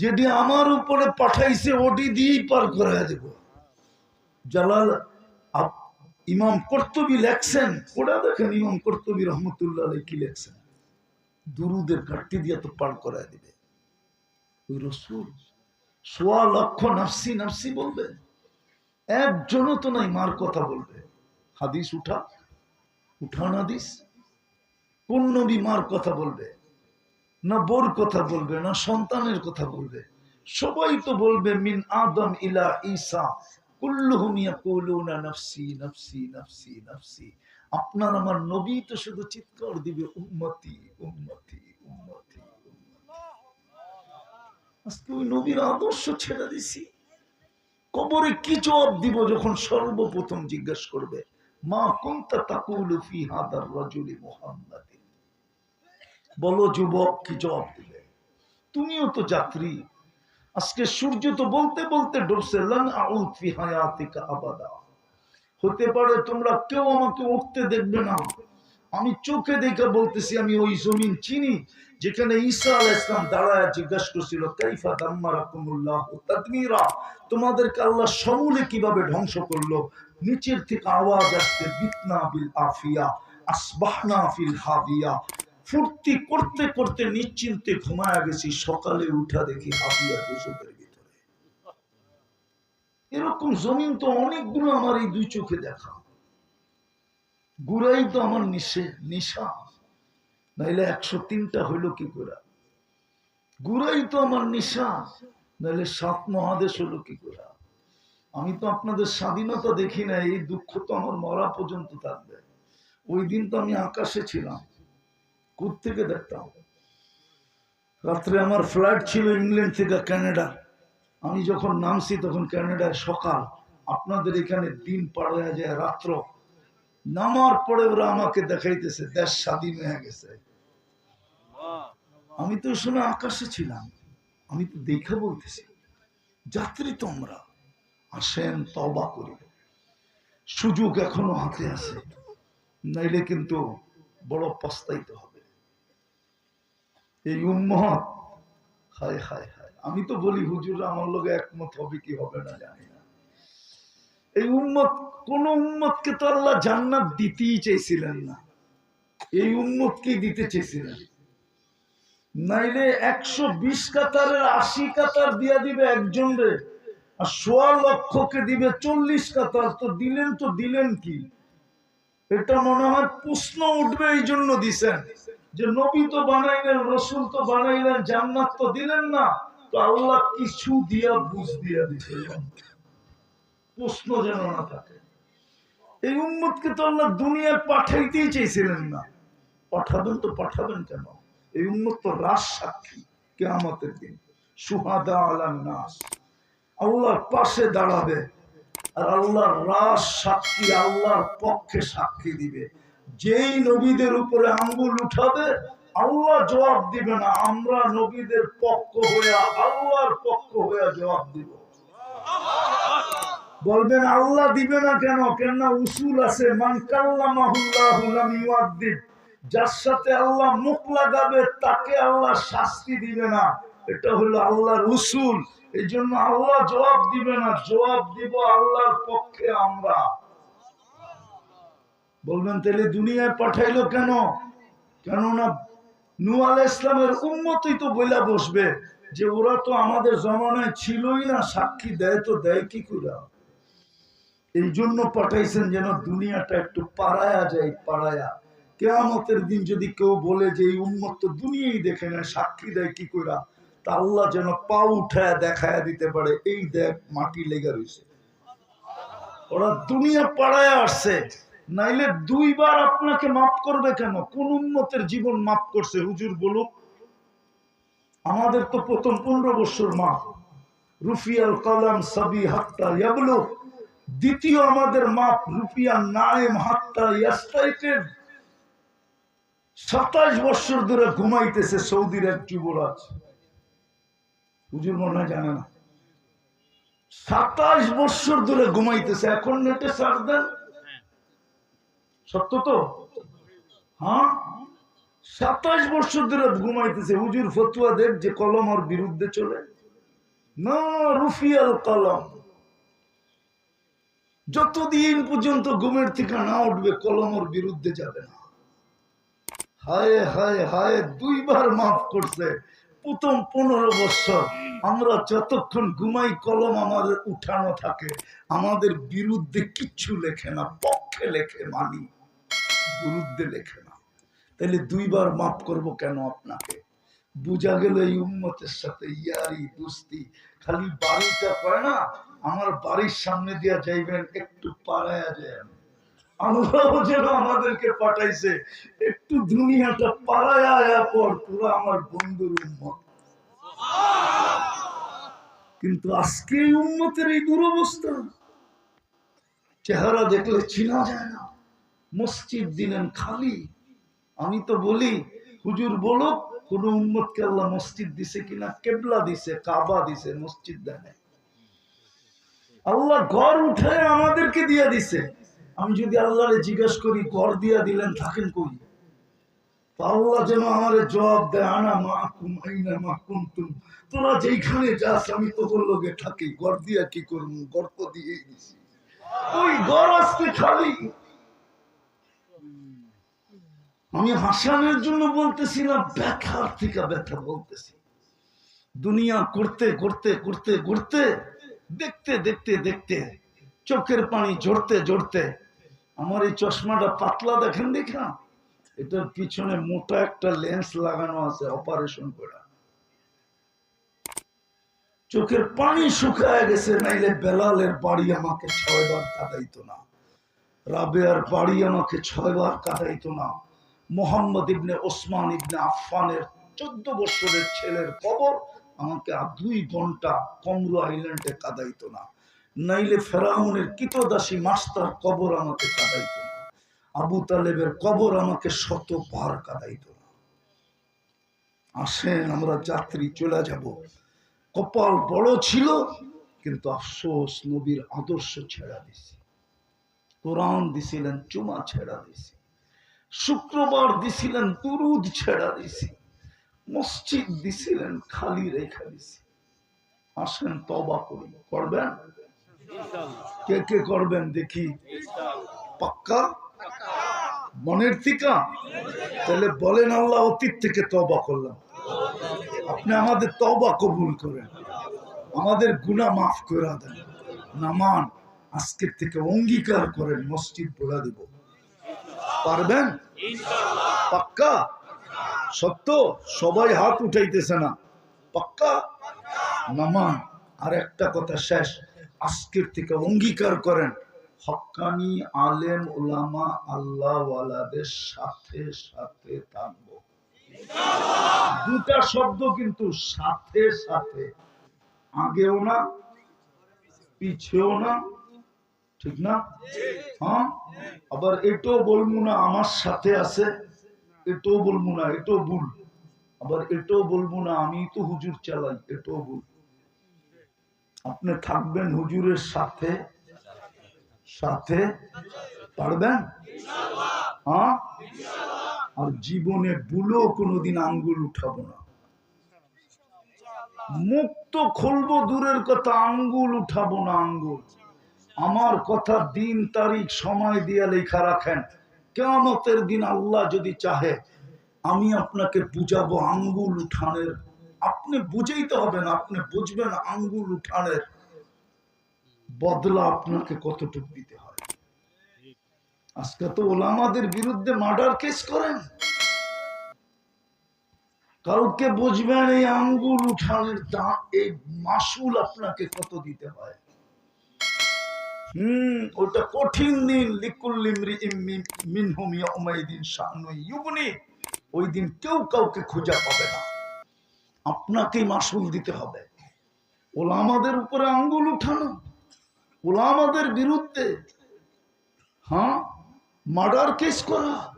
যেটি আমার উপরে পাঠাইছে, ওটি দিয়েই পার করে দেব। জালাল ইমাম কর্তবী লেখছেন। ওরা দেখেন, ইমাম কর্তবী রহমতুল্লাহ কি লেখছেন? দুরুদের ঘাটতি দিয়ে তো পার করায় দিবে। ওই রসুল সোয়া লক্ষ নাফসি নাফসি বলবে। একজনও তো নাই, মার কথা বলবে। হাদিস উঠা, উঠান হাদিস। কোন নবী মার কথা বলবে? না বোর কথা বলবে, না সন্তানের কথা বলবে। সবাই তো বলবে, মিন আদম ইলা নাফসি আপনার আমার নবী তো শুধু চিৎকার দিবে আজকে ওই নবীর আদর্শ ছেড়ে দিছি। কবরে কি জবাব দিব যখন সর্বপ্রথম জিজ্ঞেস করবে, মা কুনতা তাকুলু ফি হাদার রাজুলি মুহাম্মাদিন বলো যুবক, কি জবাব দিবে তুমিও তো যাত্রী। আজকে সূর্য তো বলতে বলতে ডুবছে আবাদা। হতে পারে তোমরা কেউ আমাকে উঠতে দেখবে না। আমি চোখে দেখে বলতেছি, আমি ওই জমিন চিনি, যেখানে ঈসা আল ইসলাম দাঁড়ায় জিজ্ঞাসা করছিল, কাইফা দাম্মারাকুমুল্লাহ তোমাদেরকে আল্লাহ সমূলে কীভাবে ধ্বংস করল? নিচের থেকে আওয়াজ আসতে বিতনা বিল আফিয়া, আসবাহনা ফিল হাবিয়া ফুর্তি করতে করতে নিশ্চিন্তে ঘুমায় গেছি, সকালে উঠা দেখি হাবিয়া দোষকের ভিতরে। এরকম জমিন তো অনেকগুলো আমার এই দুই চোখে দেখা। গুড়াই তো আমার নিশে, নিশা। নাইলে একশো তিনটা হইল কি করে? গুড়াই তো আমার নিশা, নাইলে সাত মহাদেশ হলো কি করে? আমি তো আপনাদের স্বাধীনতা দেখি না এই দুঃখ তো আমার মরা পর্যন্ত থাকবে। ওই দিন তো আমি আকাশে ছিলাম। থেকে দেখতাম? রাত্রে আমার ফ্লাইট ছিল ইংল্যান্ড থেকে কানাডা। আমি যখন নামছি তখন কানাডায় সকাল। আপনাদের এখানে দিন পাড়ায় যায়, রাত্র। নামার পরে ওরা আমাকে দেখাইতেছে, দেশ স্বাধীন হয়ে গেছে। আমি তো সময় আকাশে ছিলাম। আমি তো দেখে বলতেছি, যাত্রী তোমরা, আসেন তবা করি। সুযোগ এখনও হাতে আছে। নাইলে কিন্তু বড় পস্তাইতে হবে। এই উম্মত হায় হায় হায়। আমি তো বলি, হুজুর, আমার লোক একমত হবে কি হবে না, জানি না। এই উম্মত কোন উম্মতকে তো আল্লাহ জান্নাত দিতেই চাইছিলেন না। এই উম্মতকে দিতে চেয়েছিলেন। নাইলে একশো বিশ কাতারের আশি কাতার দিয়া দিবে একজন রে, আর সোয়া লক্ষকে দিবে চল্লিশ কাতার। তো দিলেন তো দিলেন কি? এটা মনে হয় প্রশ্ন উঠবে এই জন্য দিছেন। যে নবী তো বানাইলেন, রসুল তো বানাইলেন, জান্নাত তো দিলেন না, তো আল্লাহ কিছু দিয়া বুঝ দিয়া দিছিলেন প্রশ্ন যেন না থাকে। এই উম্মতকে তো আল্লাহ দুনিয়ায় পাঠাইতেই চেয়েছিলেন না। পাঠাবেন তো পাঠাবেন কেন? এই উম্মত তো রাস সাক্ষী কেয়ামতের দিন। সুহাদা আলান নাস। আল্লাহর পাশে দাঁড়াবে আর আল্লাহর রাস সাক্ষী আল্লাহর পক্ষে সাক্ষী দিবে। যেই নবীদের উপরে আঙ্গুল উঠাবে, আল্লাহ জবাব দিবে না, আমরা নবীদের পক্ষ হইয়া আল্লাহর পক্ষ হইয়া জবাব দিব। বলবেন, আল্লাহ দিবে না কেন? কেন উসুল আছে যার সাথে আল্লাহ মুখ লাগাবে, তাকে আল্লাহ শাস্তি দিবে না। এটা হলো আল্লাহর উসুল। এই জন্য আল্লাহ জবাব দিবে না, জবাব দিব আল্লাহর পক্ষে আমরা। বলবেন, তাহলে দুনিয়ায় পাঠাইলো কেন? কেননা নু আল ইসলামের উন্মতই তো বইলা বসবে, যে ওরা তো আমাদের জমানায় ছিলই না, সাক্ষী দেয় তো দেয় কি করে এই জন্য পাঠাইছেন যেন দুনিয়াটা একটু পাড়ায়া যায়, পাড়ায়া। কেয়ামতের দিন যদি কেউ বলে যে এই উন্মত তো দুনিয়াই দেখে না সাক্ষী দেয় কি কইরা? তা আল্লাহ যেন পা উঠায় দেখায় দিতে পারে, এই দেখ মাটি লেগে রয়েছে ওরা দুনিয়া পাড়ায় আসছে। নাইলে দুইবার আপনাকে মাফ করবে কেন? কোন উন্মতের জীবন মাফ করছে? হুজুর বলুক আমাদের তো প্রথম পনেরো বছর মা। রুফিয়াল কলম সাবি হাত্তা ইয়াবলুক দ্বিতীয় আমাদের মাপ রুপিয়া নায়েম হাত্তা ইয়াস্তাইকের। সাতাশ বছর ধরে ঘুমাইতেছে সৌদির এক যুবরাজ। হুজুর মনে হয় জানে না। সাতাশ বছর ধরে ঘুমাইতেছে। এখন নেটে সার দেন। সত্য তো? হ্যাঁ? সাতাশ বছর ধরে ঘুমাইতেছে। হুজুর ফতুয়া দেখ যে কলম ওর বিরুদ্ধে চলে। না, রুফিয়াল কলম। যতদিন পর্যন্ত ঘুমের থেকে না উঠবে কলমর বিরুদ্ধে যাবে না। হায় হায় হায়, দুইবার মাফ করছে। প্রথম পনেরো বছর আমরা যতক্ষণ ঘুমাই, কলম আমাদের উঠানো থাকে। আমাদের বিরুদ্ধে কিচ্ছু লেখে না, পক্ষে লেখে মানি। বিরুদ্ধে লেখে না। তাহলে দুইবার মাফ করব কেন আপনাকে? বুঝা গেল এই উম্মতের সাথে ইয়ারি দুস্তি। খালি বাড়িটা পায় না, আমার বাড়ির সামনে দিয়া যাইবেন, একটু পাড়ায়া যান। আমাদেরকে পাঠাইছে, একটু দুনিয়াটা পাড়ায় পর পুরো আমার বন্ধুর উম্মত। কিন্তু আজকে এই উম্মতের এই দুরবস্থা, চেহারা দেখলে চিনা যায় না। মসজিদ দিলেন খালি। আমি তো বলি, হুজুর বলো কোন উম্মতকে আল্লাহ মসজিদ দিছে কিনা, কেবলা দিছে, কাবা দিছে, মসজিদ দেয় আল্লাহ ঘর উঠে আমাদেরকে দিয়ে দিছে। আমি যদি আল্লাহরে জিজ্ঞেস করি, ঘর দিয়া দিলেন, থাকেন কই? আল্লাহ যেন আমারে জবাব দেয়, আনা মা কুম আইনা মা কুমতুম তোরা যেইখানে যাস, আমি তোর লোকে থাকি। ঘর দিয়া কি করব? ঘর তো দিয়েই দিছি। ওই ঘর আজকে খালি। আমি হাসানের জন্য বলতেছি না, ব্যথার থেকে ব্যথা বলতেছি। দুনিয়া করতে করতে করতে করতে, দেখতে দেখতে দেখতে, চোখের পানি ঝরতে ঝরতে, আমার এই চশমাটা পাতলা দেখেন দেখা এটার পিছনে মোটা একটা লেন্স লাগানো আছে অপারেশন করা। চোখের পানি শুকায় গেছে, নাইলে বেলালের বাড়ি আমাকে ছয়বার কাঁদাইতো না। রাবেয়ার বাড়ি আমাকে ছয়বার কাঁদাইতো না। মোহাম্মদ ইবনে ওসমান ইবনে আফফানের চোদ্দ বছরের ছেলের কবর, আমাকে আর দুই ঘণ্টা কমরু আইল্যান্ডে কাদাইতো না। নাইলে ফেরাউনের কিতদাসী মাস্টার কবর আমাকে কাদাইতো না। আবু তালেবের কবর আমাকে শতবার কাদাইতো না। আসেন আমরা যাত্রী চলে যাব। কপাল বড় ছিল, কিন্তু আফসোস নবীর আদর্শ ছেড়া দিছি। কোরআন দিছিলেন, চুমা ছেড়া দিছি। শুক্রবার দিছিলেন দুরুদ ছেড়া দিছি, মসজিদ দিছিলেন খালি রেখা দিছি। আসেন তবা করি। করবেন? কে কে করবেন দেখি। পাক্কা? মনের থিকা? তাহলে বলেন আল্লাহ, অতীত থেকে তবা করলাম। আপনি আমাদের তবা কবুল করেন। আমাদের গুনাহ মাফ করে দেন। নামান, আজকের থেকে অঙ্গীকার করেন, মসজিদ বলে দেব। পারবেন? পাক্কা? সত্য? সবাই হাত উঠাইতেছে না। পাক্কা? নামান আর একটা কথা শেষ। আজকের থেকে অঙ্গীকার করেন। হক্কানি আলেম ওলামা আল্লাহওয়ালাদের সাথে সাথে থাকব। দুটা শব্দ কিন্তু সাথে সাথে। আগেও না, পিছেও না ঠিক না? হ্যাঁ? আবার এটাও বলব না আমার সাথে আছে এটাও বলব না এটাও ভুল। আবার এটাও বলব না আমি তো হুজুর চালাই এটাও ভুল। আপনি থাকবেন হুজুরের সাথে সাথে পারবেন? হ্যাঁ? আর জীবনে ভুলেও কোনোদিন আঙ্গুল উঠাবো না। মুক্ত খুলবো দূরের কথা আঙ্গুল উঠাবো না আঙ্গুল। আমার কথা দিন, তারিখ, সময় দিয়ে লেখা রাখেন। কেমতের দিন আল্লাহ যদি চাহে, আমি আপনাকে বুঝাবো আঙ্গুল উঠানের। আপনি বুঝেইতে হবে না, আপনি বুঝবেন আঙ্গুল উঠানের। বদলা আপনাকে কতটুকু দিতে হয়? আজকে তো ওলামাদের বিরুদ্ধে মার্ডার কেস করেন। কাউকে বুঝবেন এই আঙ্গুল উঠানের এই মাসুল আপনাকে কত দিতে হয়? হুম, ওটা কঠিন দিন লিকুল্লিমরি ওই দিন কেউ কাউকে খুঁজে পাবে না। আপনাকেই মাসুল দিতে হবে। ওলামাদের উপরে আঙ্গুল উঠানো। ওলামাদের বিরুদ্ধে হ্যাঁ মার্ডার কেস করা।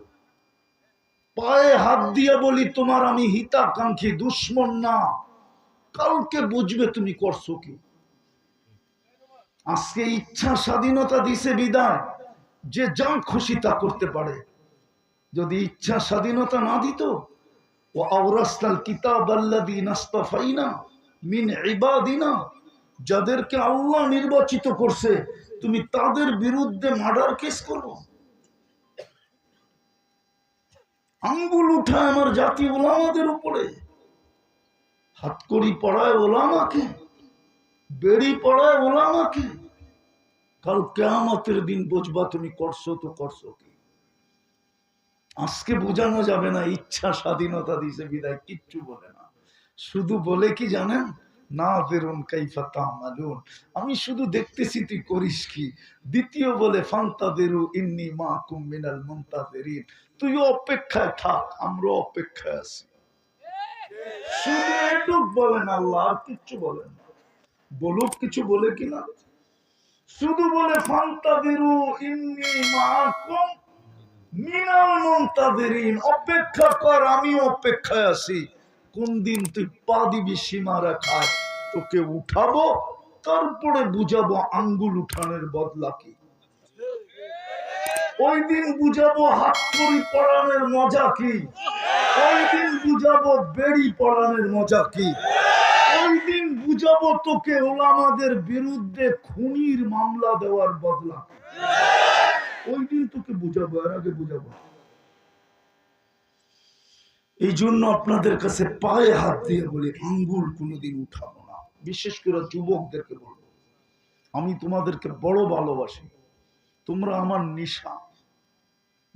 পায়ে হাত দিয়ে বলি, তোমার আমি হিতাকাঙ্ক্ষী দুশ্মন না। কালকে বুঝবে তুমি করছ কি? আজকে ইচ্ছা স্বাধীনতা দিছে বিদায় যে যা খুশি তা করতে পারে। যদি ইচ্ছা স্বাধীনতা না দিত, ও আওরাস্তাল কিতাব আল্লাদি নাস্তাফাইনা মিন ইবাদিনা, যাদেরকে আল্লাহ নির্বাচিত করছে, তুমি তাদের বিরুদ্ধে মার্ডার কেস করো। আঙ্গুল উঠায় আমার জাতি ওলামাদের উপরে, হাতকড়ি পড়ায় ওলামাকে, বেড়ি পড়ায় ওলামাকে কাল কেয়ামতের দিন বুঝবা তুমি করছ তো করছ কি? আজকে বোঝানো যাবে না, ইচ্ছা স্বাধীনতা দিছে বিদায়, কিচ্ছু বলে না। শুধু বলে কি জানেন? না, বেরুন, কাইফা তামালুন। আমি শুধু দেখতেছি তুই করিস কি? দ্বিতীয় বলে, ফান্তা বেরু ইন্নি মা কুমিনাল মন্তা বেরিন তুই অপেক্ষায় থাক, আমরা অপেক্ষায় আছি। শুধু এটুক বলেন আল্লাহ, আর কিচ্ছু বলেন না। বলুক কিছু বলে কিনা? শুধু বলে অপেক্ষা কর আমি অপেক্ষায় আছি। কোন দিন তুই পা দিবি তোকে উঠাবো, তারপরে বুঝাবো আঙ্গুল উঠানের বদলা কি। ওই দিন বুঝাবো হাত কড়ি পড়ানোর মজা কি। ওই দিন বুঝাবো বেড়ি পড়ানোর মজা কি। ওলামাদের বিরুদ্ধে খুনির মামলা দেওয়ার বদলা ওই দিন তোকে বুঝাবো আগে বুঝাবো। এই জন্য আপনাদের কাছে পায়ে হাত দিয়ে বলি, আঙ্গুল কোনোদিন উঠাবো না। বিশেষ করে যুবকদেরকে বলব, আমি তোমাদেরকে বড় ভালোবাসি। তোমরা আমার নিশা।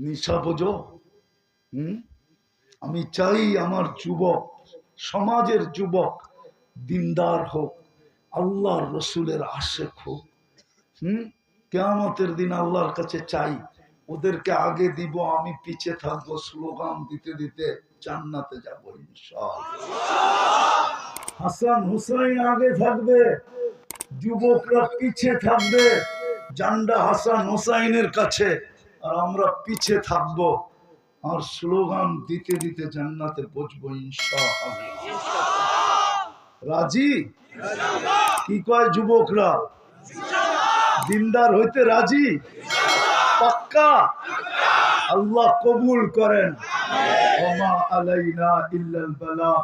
নিশা বোঝো? হুম? আমি চাই আমার যুবক, সমাজের যুবক দিনদার হোক, আল্লাহর রসুলের আশেক হোক, হুম? কেয়ামতের দিন আল্লাহর কাছে চাই, ওদেরকে আগে দিব, আমি পিছে থাকব, স্লোগান দিতে দিতে জান্নাতে যাব হাসান হুসাইন আগে থাকবে, যুবকরা পিছে থাকবে, জান্ডা হাসান হুসাইনের কাছে, আর আমরা পিছে থাকব, আর স্লোগান দিতে দিতে জান্নাতে পৌঁছবো ইনশাআল্লাহ। রাজি? কি কয় যুবকরা? দিনদার হইতে রাজি? পাক্কা? আল্লাহ কবুল করেন। আলাইনা ইল্লাল বালা।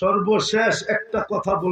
সর্বশেষ একটা কথা বল